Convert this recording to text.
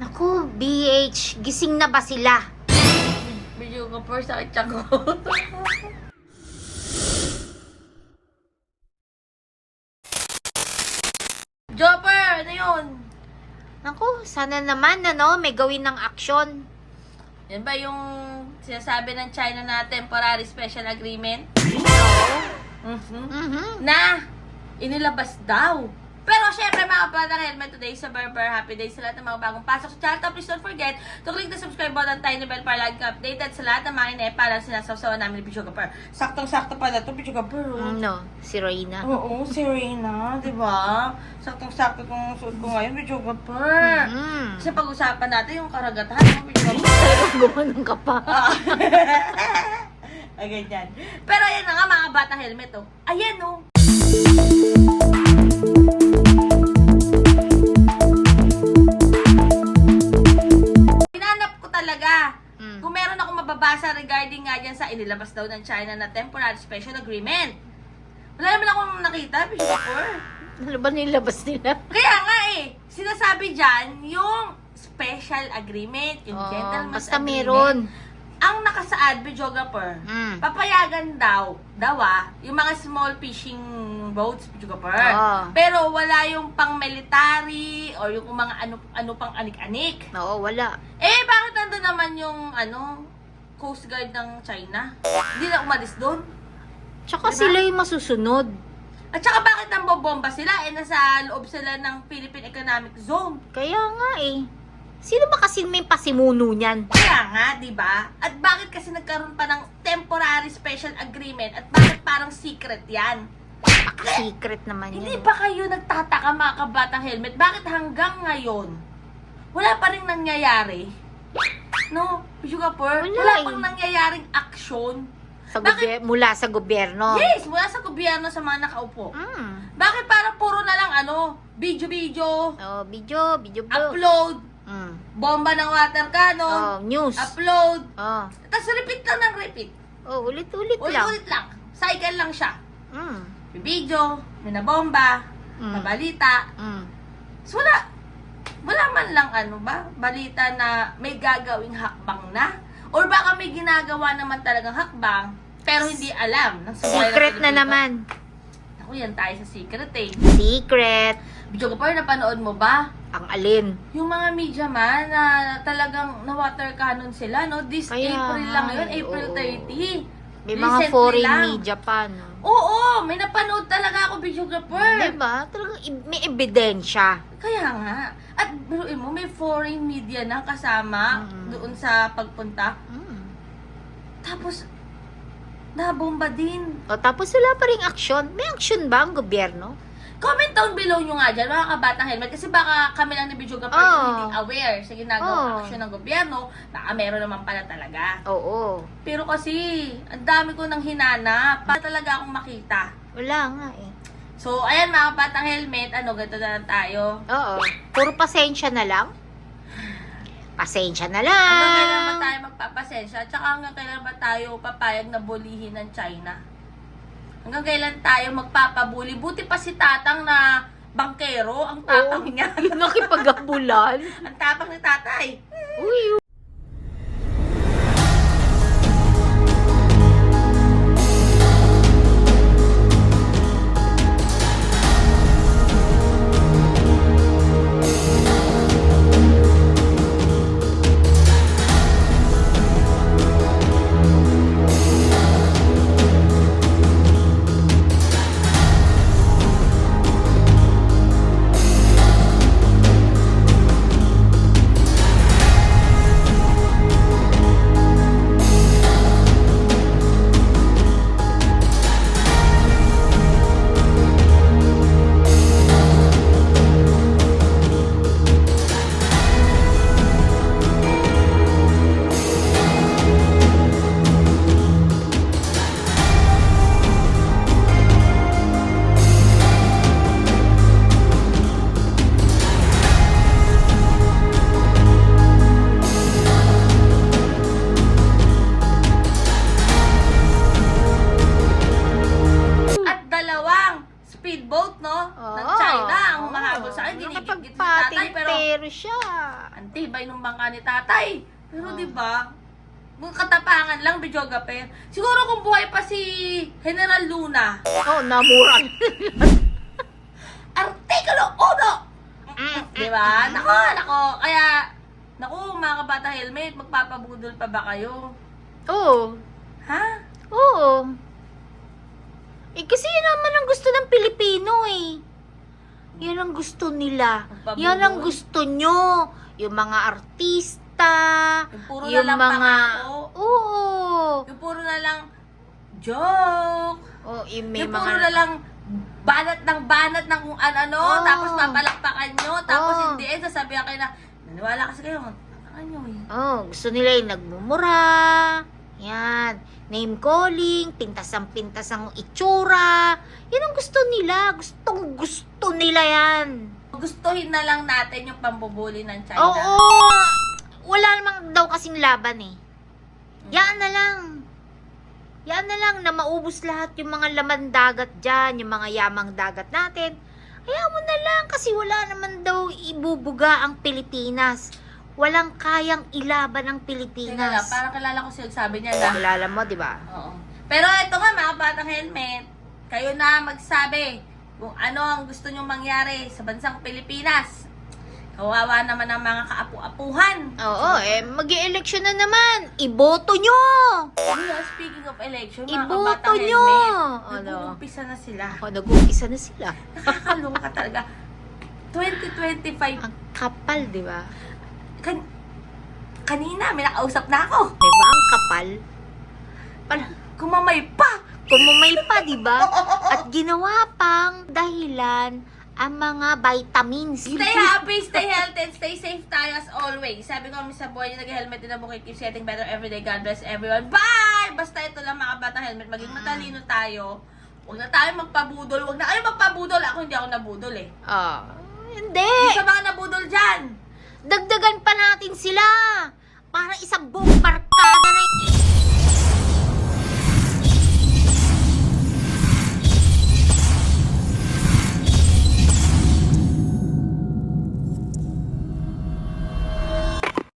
Naku, BH, gising na ba sila? Video ko po sa tiyan ko. Jopper, ano yun? Naku, sana naman, ano, may gawin ng aksyon. Yan ba yung sinasabi ng China na temporary special agreement? Oo. Mhm. Mhm. Na inilabas daw. Pero syempre mga kapatang helmet today sa Berber Happy Day sa lahat ng mga bagong pasok sa channel. Please don't forget to click the subscribe button tiny bell para lagi ka updated sa lahat ng mga inepa na sinasawsawan namin ni Bicho Gapar. Saktong-sakto pala to Bicho Gapar. oh. No, si Reyna. Oo, si Reyna, di ba? Saktong-sakto itong suot ko ngayon, Bicho Gapar. Mm. Kasi pag-usapan natin yung karagatan ng Bicho Gapar. Gumanong ka pa. Ay, ganyan. Pero ayan na nga mga bata helmet oh. Ayan oh. Inilabas daw ng China na temporary special agreement. Wala naman akong nakita, Bishopper. Ano ba nilabas nila? Kaya nga eh, sinasabi dyan, yung special agreement, yung Oh, gentleman's basta agreement, meron. ang nakasaad, videographer, Mm. papayagan daw, daw ah, yung mga small fishing boats, videographer. Oo. Pero wala yung pang military or yung mga ano ano pang anik-anik. Oo, wala. Eh, bakit nandun naman yung ano, Coast Guard ng China? Hindi na umalis doon. Tsaka Diba? sila yung masusunod. At saka bakit nang bobomba sila? Eh, nasa loob sila ng Philippine Economic Zone. Kaya nga eh. Sino ba kasi may pasimuno niyan? Kaya nga, di ba? At bakit kasi nagkaroon pa ng temporary special agreement at bakit parang secret yan? Secret naman Hindi yan. ba kayo nagtataka mga kabatang helmet? Bakit hanggang ngayon, wala pa rin nangyayari? No? Singapore, Wala wala, eh. pang nangyayaring aksyon. Sa Bakit? gobe- mula sa gobyerno. Yes, mula sa gobyerno sa mga nakaupo. Mm. Bakit parang puro na lang ano, video-video, Oh, video, video bro. upload, Mm. bomba ng water cannon, Oh, news. upload, Oh. tapos repeat lang ng repeat. Oh, ulit-ulit lang. Ulit-ulit lang. Cycle lang siya. Mm. May video, may nabomba, Mm. mabalita. Mm. So wala, wala man lang ano ba, balita na may gagawing hakbang na. Or baka may ginagawa naman talagang hakbang, pero hindi alam. ng Secret na Pilipino. naman. Ako yan tayo sa secret eh. Secret. Video ko pa napanood mo ba? Ang alin. Yung mga media man na talagang na-water cannon sila, no? This Kaya April lang yun, April oo. 30. May mga Recently foreign lang. media pa, no? Oo, may napanood talaga ako videographer. Diba? Talagang may ebidensya. Kaya nga. At biruin mo, may foreign media na kasama Mm. doon sa pagpunta. Mm. Tapos, nabomba din. O, tapos wala pa rin aksyon. May aksyon ba ang gobyerno? Comment down below nyo nga dyan, mga kabatang helmet. Kasi baka kami lang ni Videographer Oo. yung hindi aware sa ginagawang Oo. aksyon ng gobyerno. Baka meron naman pala talaga. Oo. Pero kasi, ang dami ko nang hinanap. Para talaga akong makita. Wala nga eh. So, ayan mga kabatang helmet. Ano, ganito na lang tayo. Oo. Puro pasensya na lang. Pasensya na Hanggang kailan ba lang. tayo magpapasensya? At saka hanggang kailan ba tayo papayag na bulihin ng China? Hanggang kailan tayo magpapabuli? Buti pa si Tatang na bangkero, ang tapang Oo. niya. Yung nakipagabulan. ang tapang ni Tatay. Uy, Ay, ginigit-git ni tatay, pero Nakapagpatintero siya. ang tibay ng bangka ni tatay. Pero Oh. di ba, mga katapangan lang, Bidyoga Pair. Siguro kung buhay pa si General Luna, Oh, namuran. Artikulo 1! Mm, Di ba? Nako, nako. Kaya, nako, mga kabata helmet, magpapabudol pa ba kayo? Oo. Ha? Oo. Eh, kasi yun naman ang gusto ng Pilipino eh. Yan ang gusto nila. Magpabudol? Yan ang gusto nyo. Yung mga artista. Yung puro yung na lang mga... pangako. Oo. Yung puro na lang joke. Oh, yung may yung mga... puro na lang banat ng banat ng kung ano-ano, Oo. tapos papalakpakan nyo, tapos Oo. hindi eh, sasabihan kayo na, naniwala kasi kayo, ano nyo eh. Oh, gusto nila yung nagmumura. Yan. Name calling, pintas ang pintas ang itsura. Yan ang gusto nila. Gustong gusto nila yan. Gustuhin na lang natin yung pambubuli ng China. Oo. Wala namang daw kasing laban eh. Yan na lang. Yan na lang na maubos lahat yung mga laman dagat dyan, yung mga yamang dagat natin. Kaya mo na lang kasi wala naman daw ibubuga ang Pilipinas. Walang kayang ilaban ang Teka lang, Pilipinas. parang kilala ko siya sabi niya na. Kilala mo, di ba? Oo. Pero ito nga, mga batang helmet, kayo na magsabi kung ano ang gusto nyong mangyari sa bansang Pilipinas. Kawawa naman ang mga kaapu-apuhan. Oo, eh, mag election na naman. Iboto nyo! Yeah, speaking of election, mga Iboto kabatang nyo! helmet, Ano? nag-uumpisa na sila. O, nag-umpisa na sila. Nakakaloka talaga. 2025, Ang kapal, di ba? Kan kanina may nakausap na ako. Di ba ang kapal? Pala, Kumamay pa! kumumay pa, di ba? At ginawa pang dahilan ang mga vitamins. Stay happy, stay healthy, and stay safe tayo as always. Sabi ko sa buhay niyo, nag-helmet din ang bukid. Keep getting better every day. God bless everyone. Bye! Basta ito lang mga batang helmet. Maging matalino tayo. Huwag na tayo magpabudol. Huwag na kayo magpabudol. Ako hindi ako nabudol eh. Ah, hindi. Yung sa mga nabudol dyan. Dagdagan pa natin sila. Para isang buong